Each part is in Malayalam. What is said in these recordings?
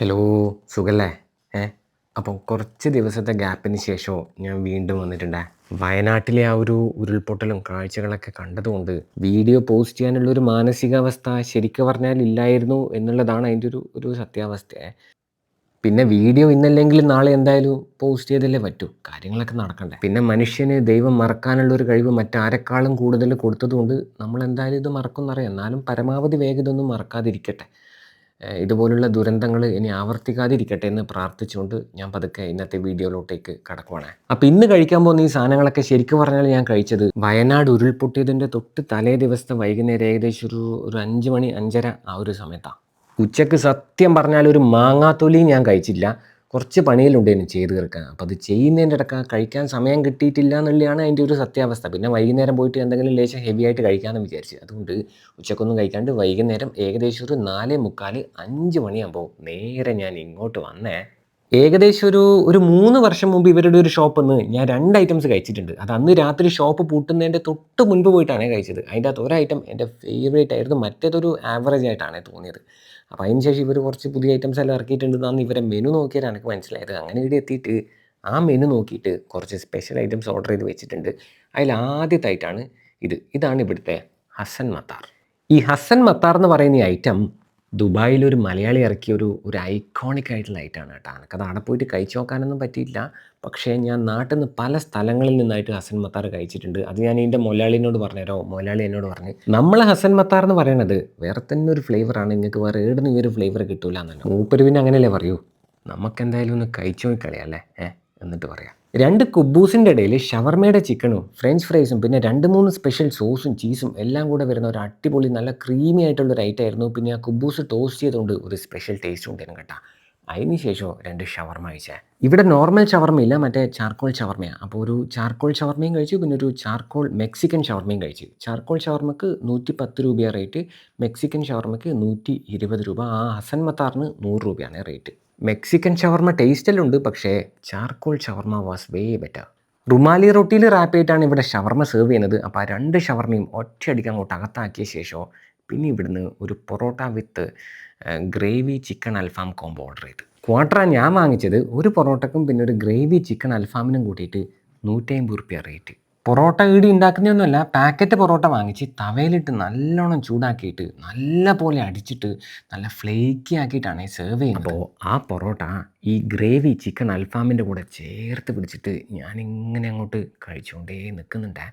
ഹലോ സുഖല്ലേ? ഏ അപ്പോൾ കുറച്ച് ദിവസത്തെ ഗ്യാപ്പിന് ശേഷമോ ഞാൻ വീണ്ടും വന്നിട്ടുണ്ട്. വയനാട്ടിലെ ആ ഒരു ഉരുൾപൊട്ടലും കാഴ്ചകളൊക്കെ കണ്ടതുകൊണ്ട് വീഡിയോ പോസ്റ്റ് ചെയ്യാനുള്ള ഒരു മാനസികാവസ്ഥ ശരിക്കും പറഞ്ഞാൽ ഇല്ലായിരുന്നു എന്നുള്ളതാണ് അതിന്റെ ഒരു ഒരു സത്യാവസ്ഥ. പിന്നെ വീഡിയോ ഇന്നല്ലെങ്കിൽ നാളെ എന്തായാലും പോസ്റ്റ് ചെയ്തല്ലേ പറ്റൂ. കാര്യങ്ങളൊക്കെ നടക്കണ്ടേ. പിന്നെ മനുഷ്യന് ദൈവം മറക്കാനുള്ള ഒരു കഴിവ് മറ്റാരെക്കാളും കൂടുതൽ കൊടുത്തതുകൊണ്ട് നമ്മൾ എന്തായാലും ഇത് മറക്കും എന്നാലും പരമാവധി വേഗത ഇതൊന്നും മറക്കാതിരിക്കട്ടെ. ഇതുപോലുള്ള ദുരന്തങ്ങൾ ഇനി ആവർത്തിക്കാതിരിക്കട്ടെ എന്ന് പ്രാർത്ഥിച്ചുകൊണ്ട് ഞാൻ പതുക്കെ ഇന്നത്തെ വീഡിയോയിലോട്ടേക്ക് കടക്കുവാണ്. അപ്പോൾ ഇന്ന് കഴിക്കാൻ പോകുന്ന ഈ സാധനങ്ങളൊക്കെ ശരിക്കും പറഞ്ഞാൽ ഞാൻ കഴിച്ചത് വയനാട് ഉരുൾപൊട്ടിയതിന്റെ തൊട്ട് തലേ ദിവസത്തെ വൈകുന്നേരം ഏകദേശം ഒരു ഒരു അഞ്ച് മണി അഞ്ചര ആ ഒരു സമയത്താണ് ഉച്ചയ്ക്ക് സത്യം പറഞ്ഞാൽ ഒരു മാങ്ങാത്തൊലി ഞാൻ കഴിച്ചില്ല. കുറച്ച് പണിയിലുണ്ടായിരുന്നു ചെയ്ത് തീർക്കാൻ. അപ്പോൾ അത് ചെയ്യുന്നതിന്റെ ഇടയ്ക്ക് കഴിക്കാൻ സമയം കിട്ടിയിട്ടില്ല എന്നുള്ളതാണ് അതിന്റെ ഒരു സത്യാവസ്ഥ. പിന്നെ വൈകുന്നേരം പോയിട്ട് എന്തെങ്കിലും ലേശം ഹെവി ആയിട്ട് കഴിക്കാമെന്ന് വിചാരിച്ചു. അതുകൊണ്ട് ഉച്ചക്കൊന്നും കഴിക്കാണ്ട് വൈകുന്നേരം ഏകദേശം ഒരു നാല് മുക്കാൽ അഞ്ച് മണിയാകുമ്പോൾ നേരെ ഞാൻ ഇങ്ങോട്ട് വന്നേ. ഏകദേശം ഒരു ഒരു മൂന്ന് വർഷം മുമ്പ് ഇവരുടെ ഒരു ഷോപ്പിൽ നിന്ന് ഞാൻ രണ്ട് ഐറ്റംസ് കഴിച്ചിട്ടുണ്ട്. അത് അന്ന് രാത്രി ഷോപ്പ് പൂട്ടുന്നതിന്റെ തൊട്ട് മുൻപ് പോയിട്ടാണ് കഴിച്ചത്. അതിന്റെ അകത്ത് ഒരു ഐറ്റം എന്റെ ഫേവറേറ്റ് ആയിരുന്നു. മറ്റേതൊരു ആവറേജ് ആയിട്ടാണ് തോന്നിയത്. അപ്പോൾ അതിന് ശേഷം ഇവർ കുറച്ച് പുതിയ ഐറ്റംസ് എല്ലാം ഇറക്കിയിട്ടുണ്ടെന്നാണ് ഇവരെ മെനു നോക്കിയാൽ എനിക്ക് മനസ്സിലായത്. അങ്ങനെ ഇവിടെ എത്തിയിട്ട് ആ മെനു നോക്കിയിട്ട് കുറച്ച് സ്പെഷ്യൽ ഐറ്റംസ് ഓർഡർ ചെയ്ത് വെച്ചിട്ടുണ്ട്. അതിൽ ആദ്യത്തായിട്ടാണ് ഇത്. ഇതാണ് ഇവിടുത്തെ ഹസൻ മത്താർ. ഈ ഹസൻ മത്താർ എന്ന് പറയുന്ന ഐറ്റം ദുബായിൽ ഒരു മലയാളി ഇറക്കിയ ഒരു ഒരു ഐക്കോണിക് ആയിട്ടുള്ള ഐറ്റമാണ് കേട്ടോ. എനിക്കത് അവിടെ പോയിട്ട് കഴിച്ചു നോക്കാനൊന്നും പറ്റിയില്ല പക്ഷേ ഞാൻ നാട്ടിൽ നിന്ന് പല സ്ഥലങ്ങളിൽ നിന്നായിട്ട് ഹസൻ മത്താർ കഴിച്ചിട്ടുണ്ട്. അത് ഞാൻ എന്റെ മൊലാളിനോട് പറഞ്ഞുതരോ മൊലാളി എന്നോട് പറഞ്ഞു നമ്മൾ ഹസൻ മത്താർ എന്ന് പറയണത് വേറെ തന്നെ ഒരു ഫ്ലേവറാണ് നിങ്ങൾക്ക് വേറെ ഏടിന് ഈ ഒരു ഫ്ലേവർ കിട്ടൂല എന്നല്ലോ. മൂപ്പര് അങ്ങനെയല്ലേ പറയൂ? നമുക്കെന്തായാലും ഒന്ന് കഴിച്ചു നോക്കി അല്ലേ? ഏഹ് എന്നിട്ട് പറയാം. രണ്ട് കുബൂസിന്റെ ഇടയിൽ ഷവർമയുടെ ചിക്കനും ഫ്രഞ്ച് ഫ്രൈസും പിന്നെ രണ്ട് മൂന്ന് സ്പെഷ്യൽ സോസും ചീസും എല്ലാം കൂടെ വരുന്ന ഒരു അടിപൊളി നല്ല ക്രീമി ആയിട്ടുള്ള ഒരു ഐറ്റം ആയിരുന്നു. പിന്നെ ആ കുബൂസ് ടോസ്റ്റ് ചെയ്തുകൊണ്ട് ഒരു സ്പെഷ്യൽ ടേസ്റ്റ് ഉണ്ടായിരുന്നു കേട്ടോ. അതിന് ശേഷം രണ്ട് ഷവർമ കഴിച്ചേ. ഇവിടെ നോർമൽ ഷവർമ ഇല്ല മറ്റേ ചാർക്കോൾ ഷവർമയാണ് അപ്പോൾ ഒരു ചാർക്കോൾ ഷവർമയും കഴിച്ചു പിന്നെ ഒരു ചാർക്കോൾ മെക്സിക്കൻ ഷവർമയും കഴിച്ചു. ചാർക്കോൾ ഷവർമക്ക് നൂറ്റി പത്ത് രൂപയാണ് റേറ്റ് മെക്സിക്കൻ ഷവർമയ്ക്ക് നൂറ്റി ഇരുപത് രൂപ ആ ഹസൻ മത്താറിന് നൂറ് രൂപയാണ് റേറ്റ് മെക്സിക്കൻ ഷവർമ ടേസ്റ്റെല്ലാം ഉണ്ട് പക്ഷേ charcoal shawarma was way better. Rumali റൊട്ടിയിൽ wrap ആയിട്ടാണ് ഇവിടെ ഷവർമ സെർവ് ചെയ്യുന്നത്. അപ്പോൾ ആ രണ്ട് ഷവർമയും ഒറ്റയടിക്ക് അങ്ങോട്ട് അകത്താക്കിയ ശേഷം പിന്നെ ഇവിടുന്ന് ഒരു porotta with gravy chicken alfaham combo order ചെയ്തു. ക്വാർട്ടറാണ് ഞാൻ വാങ്ങിച്ചത് ഒരു പൊറോട്ടക്കും പിന്നെ ഒരു ഗ്രേവി ചിക്കൻ അൽഫാമിനും കൂട്ടിയിട്ട് നൂറ്റി അമ്പത് റുപ്യ റേറ്റ് പൊറോട്ട ഈടി ഉണ്ടാക്കുന്നതൊന്നുമല്ല പാക്കറ്റ് പൊറോട്ട വാങ്ങിച്ച് തവയിലിട്ട് നല്ലോണം ചൂടാക്കിയിട്ട് നല്ല പോലെ അടിച്ചിട്ട് നല്ല ഫ്ലേക്കി ആക്കിയിട്ടാണ് സെർവ് ചെയ്യുന്നത്. അപ്പോൾ ആ പൊറോട്ട ഈ ഗ്രേവി ചിക്കൻ അൽഫാമിന്റെ കൂടെ ചേർത്ത് പിടിച്ചിട്ട് ഞാനിങ്ങനെ അങ്ങോട്ട് കഴിച്ചുകൊണ്ടേ നിൽക്കുന്നുണ്ട്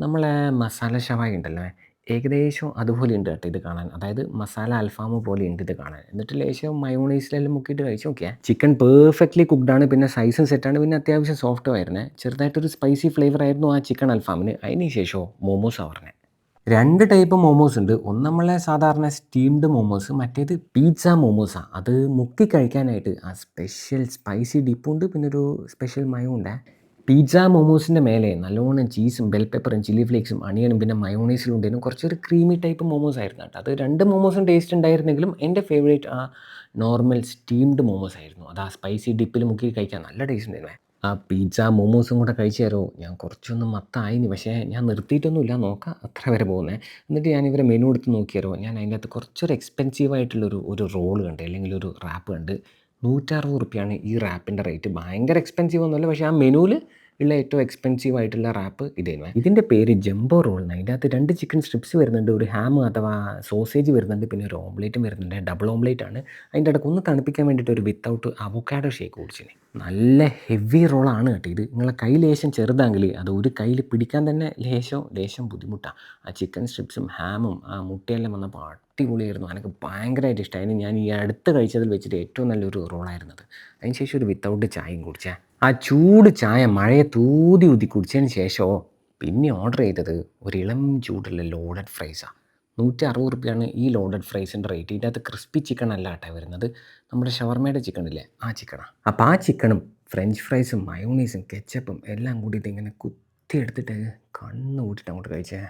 നമ്മളെ മസാല ഷവായി ഉണ്ടല്ലോ ഏകദേശം അതുപോലെ ഉണ്ട് കേട്ടോ ഇത് കാണാൻ. അതായത് മസാല അൽഫാമ് ഉണ്ട് ഇത് കാണാൻ. എന്നിട്ട് ലേശം മയോണൈസിലെല്ലാം മുക്കിയിട്ട് കഴിച്ച് നോക്കിയാൽ ചിക്കൻ പെർഫെക്റ്റ്ലി കുക്ഡാണ് പിന്നെ സൈസും സെറ്റാണ് പിന്നെ അത്യാവശ്യം സോഫ്റ്റ് ആയിരുന്നേ. ചെറുതായിട്ടൊരു സ്പൈസി ഫ്ലേവർ ആയിരുന്നു ആ ചിക്കൻ അൽഫാമിന്. അതിന് ശേഷം മോമോസ് പറഞ്ഞത് രണ്ട് ടൈപ്പ് മോമോസ് ഉണ്ട്. ഒന്ന് നമ്മളെ സാധാരണ സ്റ്റീംഡ് മോമോസ് മറ്റേത് പിസ്സ മോമോസാണ് അത് മുക്കി കഴിക്കാനായിട്ട് ആ സ്പെഷ്യൽ സ്പൈസി ഡിപ്പുണ്ട് പിന്നെ ഒരു സ്പെഷ്യൽ മയോ ഉണ്ട്. പിസ്സ മോമോസിന്റെ മേലെ നല്ലോണം ചീസും ബെൽ പെപ്പറും ചില്ലി ഫ്ലേക്സും അണിയനും പിന്നെ മയോണൈസിലും ഉണ്ടായിരുന്നു കുറച്ചൊരു ക്രീമി ടൈപ്പ് മോമോസ് ആയിരുന്നു കേട്ടോ. അത് രണ്ട് മോമോസും ടേസ്റ്റ് ഉണ്ടായിരുന്നെങ്കിലും എന്റെ ഫേവറേറ്റ് ആ നോർമൽ സ്റ്റീംഡ് മോമോസ് ആയിരുന്നു. അത് ആ സ്പൈസി ഡിപ്പിൽ മുക്കി കഴിക്കാൻ നല്ല ടേസ്റ്റ് ഉണ്ടായിരുന്നു. ആ പിസ്സ മോമോസും കൂടെ കഴിച്ചു തരുമോ ഞാൻ കുറച്ചൊന്നും മത്തായിനി പക്ഷേ ഞാൻ നിർത്തിയിട്ടൊന്നുമില്ല. നോക്കാം അത്ര വരെ പോകുന്നത് എന്നിട്ട് ഞാൻ ഇവരെ മെനു എടുത്ത് നോക്കിയാരോ ഞാൻ അതിന്റെ അകത്ത് കുറച്ചൊരു എക്സ്പെൻസീവ് ആയിട്ടുള്ളൊരു ഒരു റോൾ കണ്ട് അല്ലെങ്കിൽ ഒരു റാപ്പ് കണ്ട് നൂറ്ററുപത് റുപ്യാണ് ഈ റാപ്പിന്റെ റേറ്റ് ഭയങ്കര എക്സ്പെൻസീവ് ഒന്നുമല്ല പക്ഷേ ആ മെനുവിൽ ഉള്ള ഏറ്റവും എക്സ്പെൻസീവ് ആയിട്ടുള്ള റാപ്പ് ഇതായിരുന്നു ഇതിന്റെ പേര് ജംബോ റോൾ എന്നാണ് ഇതിന്റെ അകത്ത് രണ്ട് ചിക്കൻ സ്ട്രിപ്സ് വരുന്നുണ്ട് ഒരു ഹാം അഥവാ സോസേജ് വരുന്നുണ്ട് പിന്നെ ഒരു ഓംലേറ്റും വരുന്നുണ്ട്. ഡബിൾ ഓംലേറ്റ് ആണ്. അതിന്റെ ഇടയ്ക്ക് ഒന്ന് തണുപ്പിക്കാൻ വേണ്ടിയിട്ട് ഒരു വിത്തൗട്ട് അവോക്കാഡോ ഷേക്ക് കുടിച്ചിന്. നല്ല ഹെവി റോളാണ് കേട്ടോ ഇത്. നിങ്ങളെ കൈ ലേശം ചെറുതാങ്കിൽ അത് ഒരു കയ്യിൽ പിടിക്കാൻ തന്നെ ലേശം ലേശം ബുദ്ധിമുട്ടാണ് ആ ചിക്കൻ സ്ട്രിപ്സും ഹാമും ആ മുട്ടയെല്ലാം വന്നപ്പോൾ അടിപൊളിയായിരുന്നു. എനിക്ക് ഭയങ്കരമായിട്ട് ഇഷ്ടമായി ഞാൻ ഈ അടുത്ത് കഴിച്ചതിൽ വെച്ചിട്ട് ഏറ്റവും നല്ലൊരു റോളായിരുന്നത്. അതിന് ശേഷം ഒരു വിത്തൗട്ട് ചായയും കുടിച്ചേ. ആ ചൂട് ചായ മഴയെ തൂതി ഊതി കുടിച്ചതിന് ശേഷമോ പിന്നെ ഓർഡർ ചെയ്തത് ഒരു ഇളം ചൂടുള്ള ലോഡഡ് ഫ്രൈസാണ് നൂറ്റി അറുപത് റുപ്യാണ് ഈ ലോഡഡ് ഫ്രൈസിന്റെ റേറ്റ് ഇതിന്റെ അകത്ത് ക്രിസ്പി ചിക്കൻ അല്ല കേട്ടോ വരുന്നത്. നമ്മുടെ ഷവർമയുടെ ചിക്കൻ ഇല്ലേ? ആ ചിക്കനാണ് അപ്പോൾ ആ ചിക്കനും ഫ്രഞ്ച് ഫ്രൈസും മയോണീസും കെച്ചപ്പും എല്ലാം കൂടിയിട്ട് ഇങ്ങനെ കുത്തിയെടുത്തിട്ട് കണ്ണ് കൂട്ടിയിട്ട് അങ്ങോട്ട് കഴിച്ചേ.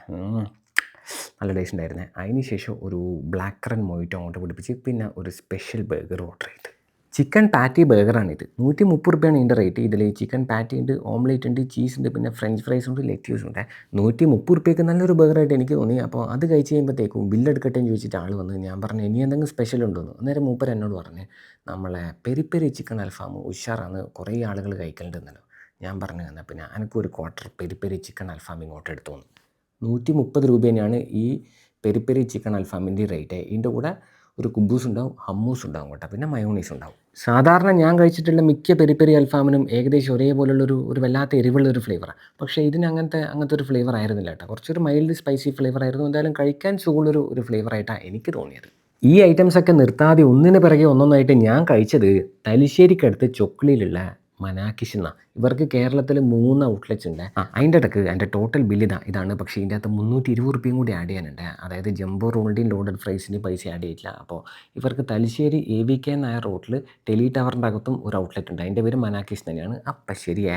നല്ല ടേസ്റ്റ് ഉണ്ടായിരുന്നേ അതിന് ശേഷം ഒരു ബ്ലാക്ക് കറൻ മൊയ്റ്റോ അങ്ങോട്ട് പിടിപ്പിച്ച് പിന്നെ ഒരു സ്പെഷ്യൽ ബർഗർ ഓർഡർ ചെയ്ത്. ചിക്കൻ പാറ്റി ബർഗറാണിത് നൂറ്റി മുപ്പത് റുപ്യാണ് ഇതിന്റെ റേറ്റ്. ഇതിൽ ചിക്കൻ പാറ്റി ഉണ്ട് ഓംലേറ്റ് ഉണ്ട് ചീസ് ഉണ്ട് പിന്നെ ഫ്രഞ്ച് ഫ്രൈസ് ഉണ്ട് ലെറ്റ്യൂസ് ഉണ്ട്. നൂറ്റി മുപ്പത് റുപ്യക്ക് നല്ലൊരു ബർഗറായിട്ട് എനിക്ക് തോന്നി. അപ്പോൾ അത് കഴിച്ച് കഴിയുമ്പോഴത്തേക്കും ബില്ലെടുക്കട്ടെ എന്ന് ചോദിച്ചിട്ട് ആൾ വന്ന് ഞാൻ പറഞ്ഞു ഇനി എന്തെങ്കിലും സ്പെഷ്യൽ ഉണ്ടോ എന്ന്? അന്നേരം മൂപ്പർ എന്നോട് പറഞ്ഞ് നമ്മളെ പെരി പെരി ചിക്കൻ അൽഫാം ഉഷാറാണ് കുറേ ആളുകൾ കഴിക്കലുണ്ടെന്നല്ലോ. ഞാൻ പറഞ്ഞു എന്നാൽ പിന്നെ എനിക്കൊരു quarter peri peri chicken alfaham ഇങ്ങോട്ട് എടുത്തു നൂറ്റി മുപ്പത് രൂപ തന്നെയാണ് ഈ പെരി പെരി ചിക്കൻ അൽഫാമിന്റെ റേറ്റ് ഇതിന്റെ കൂടെ ഒരു കുബൂസ് ഉണ്ടാവും ഹമ്മൂസ് ഉണ്ടാവും കേട്ടോ പിന്നെ മയോണീസ് ഉണ്ടാവും. സാധാരണ ഞാൻ കഴിച്ചിട്ടുള്ള മിക്ക പെരി പെരി അൽഫാമിനും ഏകദേശം ഒരേപോലുള്ളൊരു ഒരു വല്ലാത്ത എരിവുള്ളൊരു ഫ്ലേവറാണ് പക്ഷേ ഇതിന് അങ്ങനത്തെ അങ്ങനത്തെ ഒരു ഫ്ലേവർ ആയിരുന്നില്ല കേട്ടോ. കുറച്ചൊരു മൈൽഡ് സ്പൈസി ഫ്ലേവർ ആയിരുന്നു. എന്തായാലും കഴിക്കാൻ സുഖമുള്ളൊരു ഒരു ഫ്ലേവറായിട്ടാണ് എനിക്ക് തോന്നിയത്. ഈ ഐറ്റംസൊക്കെ നിർത്താതെ ഒന്നിന് പിറകെ ഒന്നൊന്നായിട്ട് ഞാൻ കഴിച്ചത് തലശ്ശേരിക്കടുത്ത് ചൊക്ലിയിലുള്ള മനാക്കിഷ് എന്ന ഇവർക്ക് കേരളത്തിൽ മൂന്ന് ഔട്ട്ലെറ്റ്സ് ഉണ്ട്. അതിന്റെ ഇടയ്ക്ക് അതിന്റെ ടോട്ടൽ ബില്ല് ഇതാ. ഇതാണ്. പക്ഷേ ഇതിന്റെ അകത്ത് മുന്നൂറ്റി ഇരുപത് റുപ്യയും കൂടി ആഡ് ചെയ്യാനുണ്ട്. അതായത് ജംബോ റോളിന്റെയും ലോഡഡ് ഫ്രൈസിന്റെയും പൈസ ആഡ് ചെയ്തിട്ടില്ല. അപ്പോൾ ഇവർക്ക് Thalassery A V K Nair റോട്ടിൽ ടെലി ടവറിന്റെ അകത്തും ഒരു ഔട്ട്ലെറ്റ് ഉണ്ട്. അതിന്റെ പേര് മനാക്കിഷ് തന്നെയാണ്. അപ്പം ശരിയേ